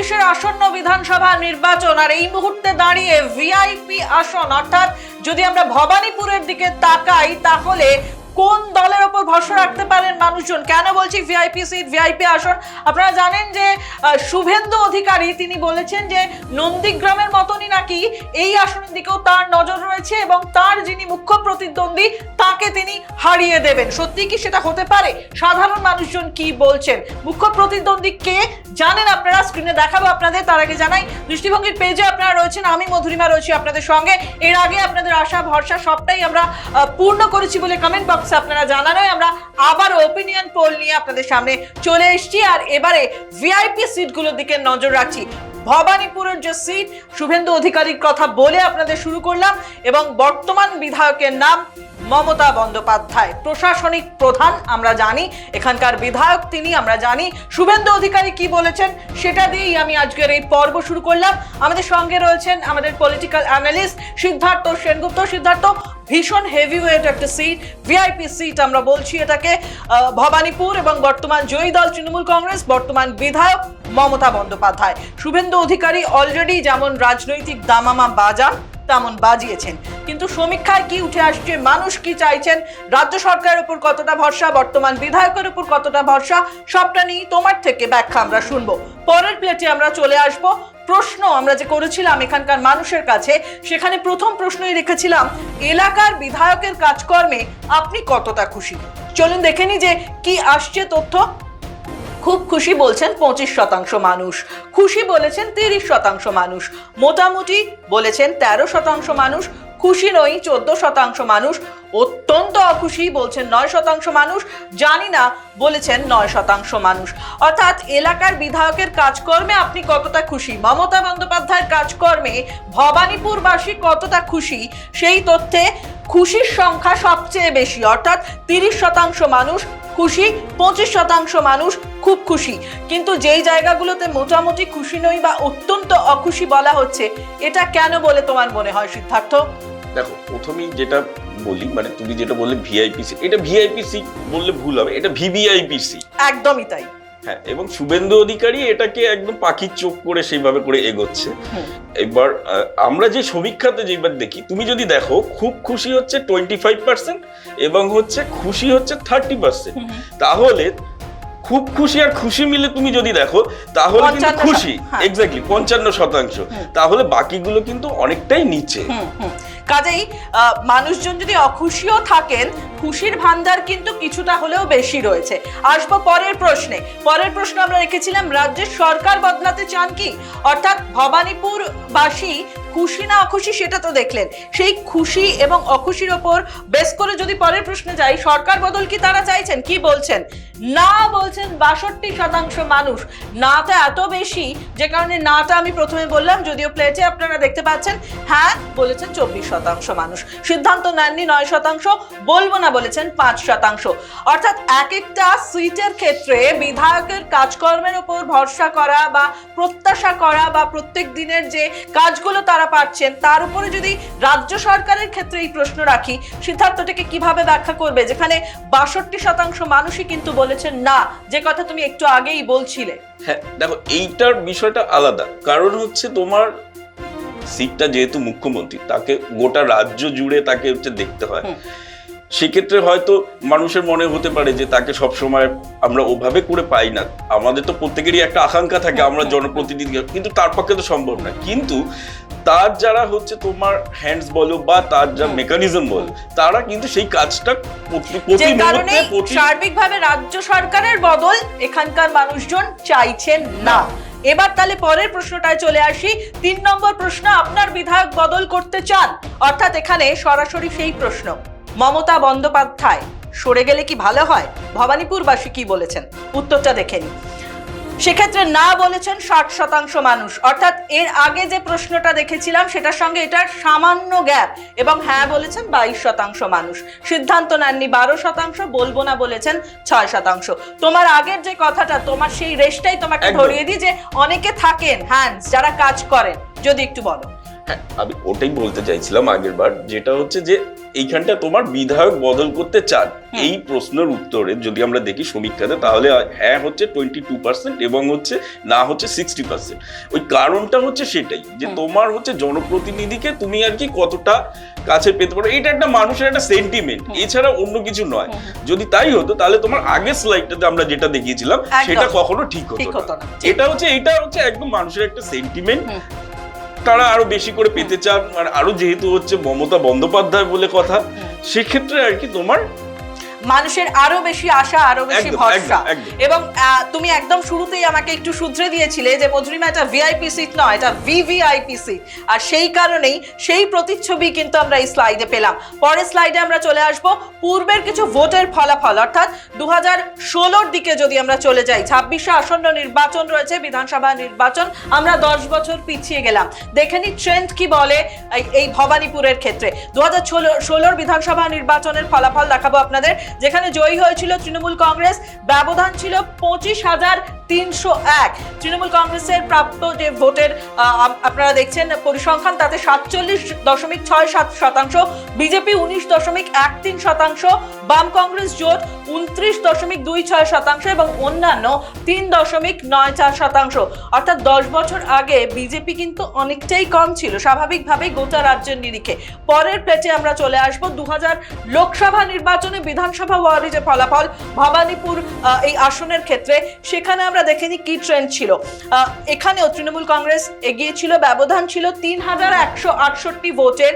ছাব্বিশের আসন্ন বিধানসভা নির্বাচন, আর এই মুহূর্তে দাঁড়িয়ে ভিআইপি আসন, অর্থাৎ যদি আমরা ভবানীপুরের দিকে তাকাই, তাহলে কোন দলের ওপর ভরসা রাখতে পারেন মানুষজন? কেন বলছি ভিআইপি সিট ভিআইপি আসন? আপনারা জানেন যে শুভেন্দু অধিকারী, তিনি বলেছেন যে, নন্দীগ্রামের মতনই নাকি এই আসনের দিকেও তার নজর রয়েছে এবং তার যিনি মুখ্য প্রতিদ্বন্দ্বী, তাকে তিনি হারিয়ে দেবেন। সত্যি কি সেটা হতে পারে? সাধারণ মানুষজন কি বলছেন? মুখ্য প্রতিদ্বন্দ্বী কে? জানেন আপনারা, স্ক্রিনে দেখাবো আপনাদের, তার আগে জানাই, দৃষ্টিভঙ্গির পেজে আপনারা রয়েছেন, আমি মধুরিমা রয়েছি আপনাদের সঙ্গে। এর আগে আপনাদের আশা, ভরসা, সবটাই আমরা পূর্ণ করেছি বলে কমেন্ট বক্সে আপনারা জানানোই আমরা আবার ওপিনিয়ন পোল নিয়ে আপনাদের সামনে চলে এসেছি। আর এবারে ভিআইপি সিটগুলোর দিকে নজর রাখছি। ভবানীপুরের যে সিট শুভেন্দু অধিকারীর কথা বলে আপনাদের শুরু করলাম এবং বর্তমান বিধায়কের নাম মমতা বন্দ্যোপাধ্যায়। প্রশাসনিক প্রধান আমরা জানি, এখানকার বিধায়ক তিনি আমরা জানি। শুভেন্দু অধিকারী কি বলেছেন সেটা দিয়েই আমি আজকের এই পর্ব শুরু করলাম। আমাদের সঙ্গে রয়েছেন আমাদের পলিটিক্যাল অ্যানালিস্ট সিদ্ধার্থ সেনগুপ্ত। সিদ্ধার্থ ভীষণ হেভি ওয়েট একটা সিট ভিআইপি সিট আমরা বলছি এটাকে। ভবানীপুর এবং বর্তমান জয়ী দল তৃণমূল কংগ্রেস, বর্তমান বিধায়ক মমতা বন্দ্যোপাধ্যায়। শুভেন্দু অধিকারী অলরেডি যেমন রাজনৈতিক দামামা বাজান তেমন বাজিয়েছেন। কিন্তু সমীক্ষায় কি উঠে আসছে, মানুষ কি চাইছেন? রাজ্য সরকারের উপর কতটা ভরসা, বর্তমান বিধায়কের উপর কতটা ভরসা, সবটা নিয়ে তোমার থেকে ব্যাখ্যা আমরা শুনব। পরের প্লেটে আমরা চলে আসব। প্রশ্ন আমরা যে করেছিলাম এখানকার মানুষের কাছে, সেখানে প্রথম প্রশ্নই রেখেছিলাম, এলাকার বিধায়কের কাজকর্মে আপনি কতটা খুশি? চলুন দেখে যে কি আসছে তথ্য। খুব খুশি বলছেন পঁচিশ শতাংশ মানুষ। খুশি বলেছেন তিরিশ শতাংশ মানুষ। মোটামুটি বলেছেন তেরো শতাংশ মানুষ। খুশি নই, চোদ্দ শতাংশ মানুষ। অত্যন্ত অখুশি বলছেন নয় শতাংশ মানুষ। জানি না, বলেছেন নয় শতাংশ মানুষ। অর্থাৎ এলাকার বিধায়কের কাজকর্মে আপনি কতটা খুশি? মমতা বন্দ্যোপাধ্যায়ের কাজকর্মে ভবানীপুরবাসী কতটা খুশি? সেই তথ্যে খুশির সংখ্যা সবচেয়ে বেশি। অর্থাৎ তিরিশ শতাংশ মানুষ খুশি পঁচিশ শতাংশ মানুষ খুব খুশি। কিন্তু যেই জায়গাগুলোতে মোটামুটি খুশি নই বা অত্যন্ত অখুশি বলা হচ্ছে এটা কেন বলে তোমার মনে হয় সিদ্ধার্থ? দেখো প্রথমেই যেটা বলি মানে তুমি যেটা বললে ভিআইপি সি এটা ভিআইপি সি বললে ভুল হবে এটা ভিভিআইপি সি। একদমই তাই। হ্যাঁ এবং শুভেন্দু অধিকারী এটাকে একদম পাখির চোখ করে সেইভাবে করে এগোচ্ছে। এবার আমরা যে সমীক্ষাতে যেবার দেখি তুমি যদি দেখো খুব খুশি হচ্ছে টোয়েন্টি ফাইভ পার্সেন্ট এবং হচ্ছে খুশি হচ্ছে থার্টি পার্সেন্ট তাহলে খুব খুশি আর খুশি মিলে তুমি যদি দেখো তাহলে কিন্তু খুশি। এক্স্যাক্টলি পঞ্চান্ন শতাংশ। তাহলে বাকিগুলো কিন্তু অনেকটাই নিচে। কাজেই মানুষজন যদি অখুশিও থাকেন, খুশির ভান্ডার কিন্তু কিছুটা হলেও বেশি রয়েছে। আসব পরের প্রশ্নে। পরের প্রশ্ন আমরা রেখেছিলাম, রাজ্যের সরকার বদলাতে চান কি? অর্থাৎ ভবানীপুর বাসী খুশি না অখুশি সেটা তো দেখলেন। সেই খুশি এবং অখুশির ওপর বেশ করে যদি পরের প্রশ্নে যাই, সরকার বদল কি তারা চাইছেন? কি বলছেন? না বলছেন বাষট্টি শতাংশ মানুষ। নাটা এত বেশি, যে কারণে নাটা আমি প্রথমে বললাম, যদিও প্লেটে আপনারা দেখতে পাচ্ছেন হ্যাঁ বলেছেন চব্বিশ মানুষ। সিদ্ধান্ত নেননি, নয় শতাংশ। বলব না বলেছেন, পাঁচ শতাংশ। অর্থাৎ এক একটা সিটের ক্ষেত্রে বিধায়কের কাজকর্মের উপর ভরসা করা বা প্রত্যাশা করা বা প্রত্যেক দিনের যে কাজগুলো তারা পাচ্ছেন তার উপরে যদি রাজ্য সরকারের ক্ষেত্রে এই প্রশ্ন রাখি, সিদ্ধান্তটাকে কীভাবে ব্যাখ্যা করবে? যেখানে বাষট্টি শতাংশ মানুষই কিন্তু বলেছেন, না, যে কথা তুমি একটু আগেই বলছিলে। হ্যাঁ দেখো, এইটার বিষয়টা আলাদা। কারণ হচ্ছে তোমার সিটটা যেহেতু মুখ্যমন্ত্রী তাকে গোটা রাজ্য জুড়ে তাকে হচ্ছে দেখতে হয়। সেক্ষেত্রে হয়তো মানুষের মনে হতে পারে যে তাকে সব সময় আমরা ওভাবে করে পাই না। আমাদের তো প্রত্যেকেরই একটা আকাঙ্ক্ষা থাকে আমরা জনপ্রতিনিধি কিন্তু তার পক্ষে তো সম্ভব না। কিন্তু তার যারা হচ্ছে তোমার হ্যান্ডস বলো বা তার যা মেকানিজম বলো তারা কিন্তু সেই কাজটা প্রতি- মুহূর্তে সার্বিকভাবে রাজ্য সরকারের বদল এখানকার মানুষজন চাইছেন না। এবার তাহলে পরের প্রশ্নটায় চলে আসি। তিন নম্বর প্রশ্ন, আপনার বিধায়ক বদল করতে চান? অর্থাৎ এখানে সরাসরি সেই প্রশ্ন, মমতা বন্দ্যোপাধ্যায়, সরে গেলে কি ভালো হয়? ভবানীপুরবাসী কি বলেছেন? উত্তরটা দেখে নিই সেক্ষেত্রে না বলেছেন ষাট শতাংশ মানুষ। অর্থাৎ এর আগে যে প্রশ্নটা দেখেছিলাম সেটার সঙ্গে এটার সামান্য গ্যাপ। এবং হ্যাঁ বলেছেন বাইশ শতাংশ মানুষ। সিদ্ধান্ত নেননি বারো শতাংশ বলব না বলেছেন ছয় শতাংশ। তোমার আগের যে কথাটা তোমার সেই রেশটাই তোমাকে ধরিয়ে দিই যে অনেকে থাকেন হ্যান্ডস যারা কাজ করেন। যদি একটু বলো। হ্যাঁ আমি ওটাই বলতে চাইছিলাম আগের বার যেটা হচ্ছে যে এইখানটা তোমার বিধায়ক বদল করতে চান। এই প্রশ্নের উত্তরে যদি আমরা দেখি সমীক্ষাতে তাহলে হ্যাঁ হচ্ছে টোয়েন্টি টু পার্সেন্ট এবং হচ্ছে না হচ্ছে সিক্সটি পার্সেন্ট ওই কারণটা হচ্ছে সেটাই যে তোমার হচ্ছে জনপ্রতিনিধিকে তুমি আর কি কতটা কাছে পেতে পারো। এটা একটা মানুষের একটা সেন্টিমেন্ট এছাড়া অন্য কিছু নয়। যদি তাই হতো তাহলে তোমার আগের স্লাইডটাতে আমরা যেটা দেখিয়েছিলাম সেটা কখনো ঠিক হতো না। এটা হচ্ছে এটা হচ্ছে একদম মানুষের একটা সেন্টিমেন্ট। তারা আরও বেশি করে পেতে চান আর আরও যেহেতু হচ্ছে মমতা বন্দ্যোপাধ্যায় বলে কথা সেক্ষেত্রে আর কি তোমার মানুষের আরও বেশি আশা আরও বেশি ভরসা। এবং তুমি একদম শুরুতেই আমাকে একটু শুধরে দিয়েছিলে যে মধুরিমা এটা ভিআইপি সিট নয় এটা ভিভিআইপি সিট আর সেই কারণেই সেই প্রতিচ্ছবি কিন্তু আমরা এই স্লাইডে পেলাম। পরের স্লাইডে আমরা চলে আসব। পূর্বের কিছু ভোটের ফলাফল অর্থাৎ দু হাজার ষোলোর দিকে যদি আমরা চলে যাই ছাব্বিশে আসন্ন নির্বাচন রয়েছে বিধানসভা নির্বাচন আমরা দশ বছর পিছিয়ে গেলাম। দেখে নি ট্রেন্ড কি বলে এই- এই ভবানীপুরের ক্ষেত্রে। দু হাজার ষোলোর বিধানসভা নির্বাচনের ফলাফল দেখাবো আপনাদের। যেখানে জয়ী হয়েছিল তৃণমূল কংগ্রেস। ব্যবধান ছিল পঁচিশ হাজার তিনশো এক। তৃণমূল কংগ্রেসের প্রাপ্ত যে ভোটের আপনারা দেখছেন পরিসংখ্যান, তাতে সাতচল্লিশ দশমিক ছয় সাত শতাংশ, বিজেপি উনিশ দশমিক এক তিন শতাংশ, বাম কংগ্রেস জোট উনত্রিশ দশমিক দুই ছয় শতাংশ এবং অন্যান্য তিন দশমিক নয় চার শতাংশ। অর্থাৎ দশ বছর আগে বিজেপি কিন্তু অনেকটাই কম ছিল স্বাভাবিকভাবেই গোটা রাজ্যের নিরিখে। পরের প্লেটে আমরা চলে আসব। দু লোকসভা নির্বাচনে বিধানসভা ওয়ার্ডে যে ফলাফল ভবানীপুর এই আসনের ক্ষেত্রে, সেখানে আমরা দেখেনি কি ট্রেন্ড ছিল। এখানেও তৃণমূল কংগ্রেস এগিয়ে ছিল, ব্যবধান ছিল তিন হাজার একশো আটষট্টি ভোটের।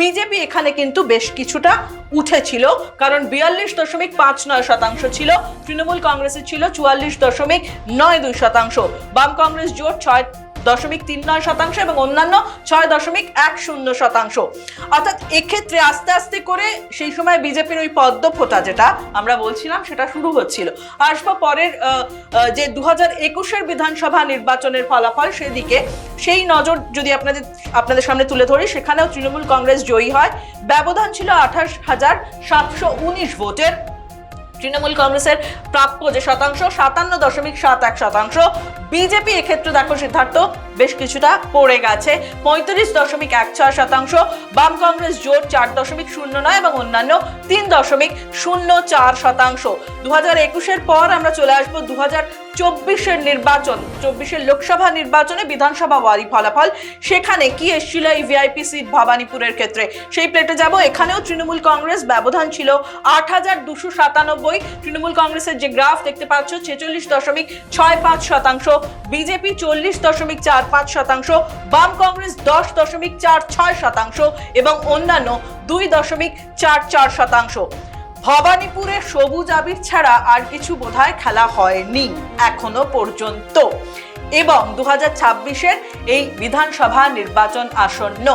বিজেপি এখানে কিন্তু বেশ কিছুটা উঠেছিল, কারণ বিয়াল্লিশ দশমিক পাঁচ নয় শতাংশ ছিল, তৃণমূল কংগ্রেসের ছিল চুয়াল্লিশ দশমিক নয় দুই শতাংশ। বাম কংগ্রেস জোট ছয় দশমিক তিন নয় শতাংশ এবং অন্যান্য ছয় দশমিক এক শূন্য শতাংশ। অর্থাৎ এক্ষেত্রে আস্তে আস্তে করে সেই সময় বিজেপির ওই পদ্ম ফোটা যেটা আমরা বলছিলাম, সেটা শুরু হচ্ছিল। আসব পরের যে দু হাজার একুশের বিধানসভা নির্বাচনের ফলাফল সেদিকে। সেই নজর যদি আপনাদের আপনাদের সামনে তুলে ধরি, সেখানেও তৃণমূল কংগ্রেস জয়ী হয়। ব্যবধান ছিল আঠাশ হাজার সাতশো উনিশ ভোটের। তৃণমূল কংগ্রেসের প্রাপ্য যে শতাংশ, সাতান্ন দশমিক সাত এক শতাংশ। বিজেপি এক্ষেত্রে দেখো সিদ্ধার্থ, বেশ কিছুটা পড়ে গেছে। পঁয়ত্রিশ দশমিক এক ছয় শতাংশ, বাম কংগ্রেস জোট চার দশমিক শূন্য নয় এবং অন্যান্য তিন দশমিক শূন্য চার শতাংশ। দু হাজার একুশের পর আমরা চলে আসব দু হাজার চব্বিশের নির্বাচন, চব্বিশের লোকসভা নির্বাচনে বিধানসভা ওয়ারি ফলাফল। সেখানে কি এসেছিল এই ভিআইপি সিট ভবানীপুরের ক্ষেত্রে? সেই প্লেটে যাব। এখানেও তৃণমূল কংগ্রেস ব্যবধান ছিল আট হাজার দুশো সাতানব্বই। তৃণমূল কংগ্রেসের যে গ্রাফ দেখতে পাচ্ছ, ছেচল্লিশ দশমিক ছয় পাঁচ শতাংশ। বিজেপি চল্লিশ দশমিক চার পাঁচ শতাংশ। বাম কংগ্রেস দশ দশমিক চার ছয় শতাংশ এবং অন্যান্য দুই দশমিক চার চার শতাংশ। ভবানীপুরে সবুজ আবির ছাড়া আর কিছু বোধহয় খেলা হয়নি, এখনও পর্যন্ত। এবং দু হাজার এই বিধানসভা নির্বাচন আসন্ন।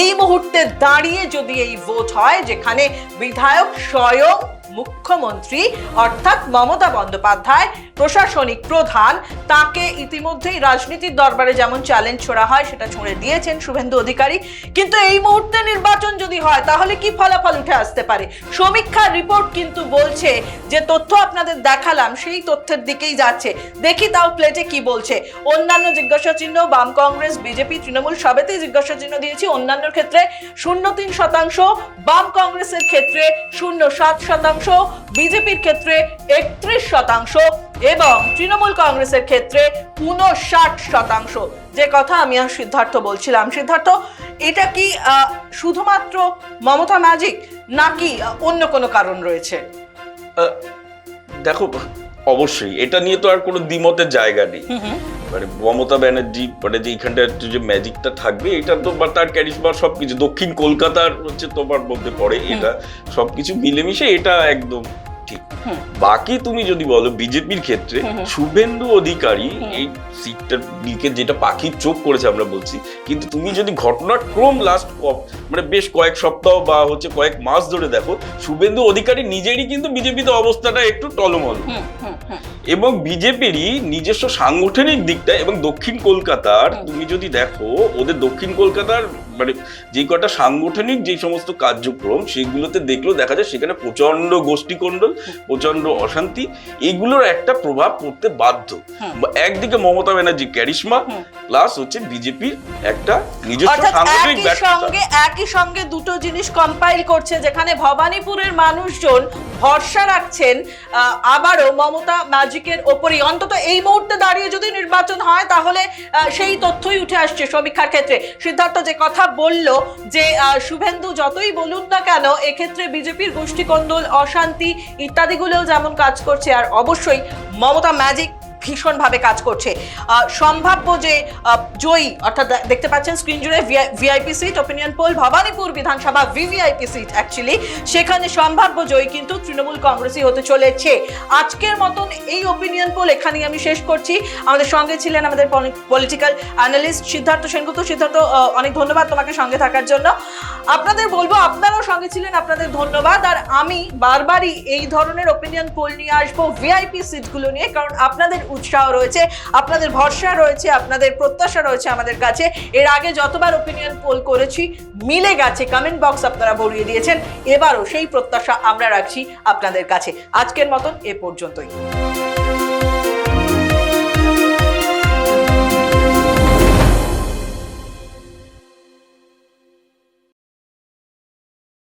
এই মুহূর্তে দাঁড়িয়ে যদি এই ভোট হয়, যেখানে বিধায়ক স্বয়ং মুখ্যমন্ত্রী অর্থাৎ মমতা বন্দ্যোপাধ্যায়, প্রশাসনিক প্রধান, তাকে ইতিমধ্যেই রাজনীতির দরবারে যেমন চ্যালেঞ্জ ছোড়া হয়, সেটা ছুঁড়ে দিয়েছেন শুভেন্দু অধিকারী। কিন্তু এই মুহূর্তে নির্বাচন যদি হয়, তাহলে কি ফলাফল উঠে আসতে পারে? সমীক্ষার রিপোর্ট কিন্তু বলছে যে, তথ্য আপনাদের দেখালাম, সেই তথ্যের দিকেই যাচ্ছে। দেখি তাও প্লেটে কি বলছে। অন্যান্য জিজ্ঞাসা চিহ্ন, বাম কংগ্রেস, বিজেপি, তৃণমূল সবেতেই জিজ্ঞাসা চিহ্ন দিয়েছি অন্যান্য ক্ষেত্রে শূন্য তিন শতাংশ, বাম কংগ্রেসের ক্ষেত্রে শূন্য সাত শতাংশ। বিজেপির ক্ষেত্রে একত্রিশ শতাংশ এবং তৃণমূল কংগ্রেসের ক্ষেত্রে উনষাট শতাংশ। যে কথা আমি আর সিদ্ধার্থ বলছিলাম। সিদ্ধার্থ এটা কি শুধুমাত্র মমতা ম্যাজিক নাকি অন্য কোনো কারণ রয়েছে? দেখো অবশ্যই। এটা নিয়ে তো আর কোনো দ্বিমতের জায়গা নেই। মানে মমতা ব্যানার্জি মানে যে এইখানটা যে ম্যাজিকটা থাকবে এটা তো বা তার ক্যারিশমা সবকিছু দক্ষিণ কলকাতার হচ্ছে তোমার মধ্যে পড়ে এটা সবকিছু মিলেমিশে এটা একদম। বাকি তুমি যদি বলো বিজেপির ক্ষেত্রে। শুভেন্দু অধিকারী এই সিটটার দিকে যেটা পাখির চোখ করেছে আমরা বলছি কিন্তু তুমি যদি ঘটনার ক্রম লাস্ট মানে বেশ কয়েক সপ্তাহ বা হচ্ছে কয়েক মাস ধরে দেখো শুভেন্দু অধিকারী নিজেরই কিন্তু বিজেপিতে অবস্থাটা একটু টলমল। এবং বিজেপিরই নিজস্ব সাংগঠনিক দিকটা এবং দক্ষিণ কলকাতার তুমি যদি দেখো ওদের দক্ষিণ কলকাতার মানে যে কটা সাংগঠনিক যে সমস্ত কার্যক্রম সেগুলোতে দেখলেও দেখা যায় সেখানে প্রচণ্ড গোষ্ঠীকণ্ডল প্রচণ্ড অশান্তি এগুলোর একটা প্রভাব পড়তে বাধ্য। একদিকে মমতা ব্যানার্জি ক্যারিশমা প্লাস হচ্ছে বিজেপির একটা নিজস্ব সাংগঠনিক সঙ্গে একই সঙ্গে দুটো জিনিস কম্পাইল করছে যেখানে ভবানীপুরের মানুষজন ভরসা রাখছেন আবারও মমতা ম্যাজিকের ওপরই। অন্তত এই মুহূর্তে দাঁড়িয়ে যদি নির্বাচন হয় তাহলে সেই তথ্যই উঠে আসছে সমীক্ষার ক্ষেত্রে। সিদ্ধার্থ যে কথা বলল যে শুভেন্দু যতই বলুন না কেন, এক্ষেত্রে বিজেপির গোষ্ঠীকন্দল অশান্তি ইত্যাদিগুলোও যেমন কাজ করছে, আর অবশ্যই মমতা ম্যাজিক ভীষণভাবে কাজ করছে। সম্ভাব্য যে জয়ী, অর্থাৎ দেখতে পাচ্ছেন স্ক্রিন জুড়ে VIP seat opinion poll Bhabanipur বিধানসভা ভিভিআইপি সিট অ্যাকচুয়ালি সেখানে সম্ভাব্য জয়ী কিন্তু তৃণমূল কংগ্রেসই হতে চলেছে। আজকের মতন এই ওপিনিয়ন পোল এখানেই আমি শেষ করছি। আমাদের সঙ্গে ছিলেন আমাদের পলিটিক্যাল অ্যানালিস্ট সিদ্ধার্থ সেনগুপ্ত। সিদ্ধার্থ অনেক ধন্যবাদ তোমাকে সঙ্গে থাকার জন্য। আপনাদের বলব, আপনারাও সঙ্গে ছিলেন, আপনাদের ধন্যবাদ। আর আমি বারবারই এই ধরনের ওপিনিয়ন পোল নিয়ে আসব ভিআইপি সিটগুলো নিয়ে, কারণ আপনাদের উৎসাহ রয়েছে, আপনাদের ভরসা রয়েছে, আপনাদের প্রত্যাশা রয়েছে আমাদের কাছে। এর আগে যতবার ওপিনিয়ন পোল করেছি, মিলে গেছে কমেন্ট বক্স আপনারা ভরিয়ে দিয়েছেন। এবারও সেই প্রত্যাশা আমরা রাখছি আপনাদের কাছে। আজকের মতন এ পর্যন্তই।